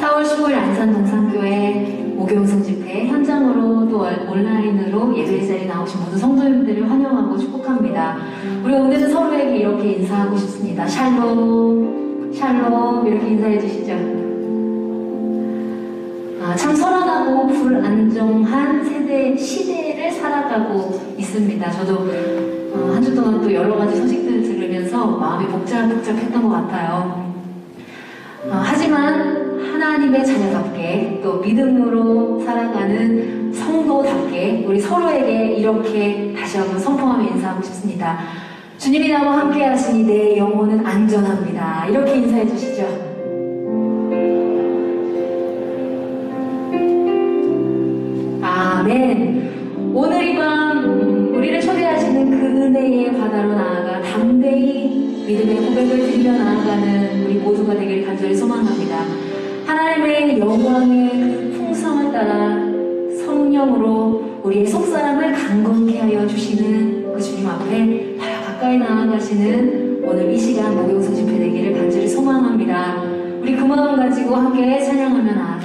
4월 15일 안산 동산교회 목요성 집회 현장으로 또 온라인으로 예배 자리에 나오신 모든 성도님들을 환영하고 축복합니다. 우리 오늘은 서로에게 이렇게 인사하고 싶습니다. 샬롬, 샬롬 이렇게 인사해 주시죠. 아, 참 선언하고 불안정한 세대 시대를 살아가고 있습니다. 저도 어, 한주 동안 또 여러 가지 소식들을 들으면서 마음이 복잡복잡했던 것 같아요. 어, 하나님의 자녀답게 또 믿음으로 살아가는 성도답게 우리 서로에게 이렇게 다시 한번 선포하며 인사하고 싶습니다. 주님이 나와 함께 하시니 내 영혼은 안전합니다. 이렇게 인사해 주시죠. 아멘. 오늘 이밤 음, 우리를 초대하시는 그 은혜의 바다로 나아가 담대히 믿음의 고백을 드리며 나아가는 우리 모두가 되기를 간절히 소망합니다. 하나님의 영광의 그 풍성을 따라 성령으로 우리의 속사람을 강건케 하여 주시는 그 주님 앞에 더 가까이 나아가시는 오늘 이 시간 목요소 집회 되기를 간절히 소망합니다. 우리 그 마음 가지고 함께 찬양하며 나아가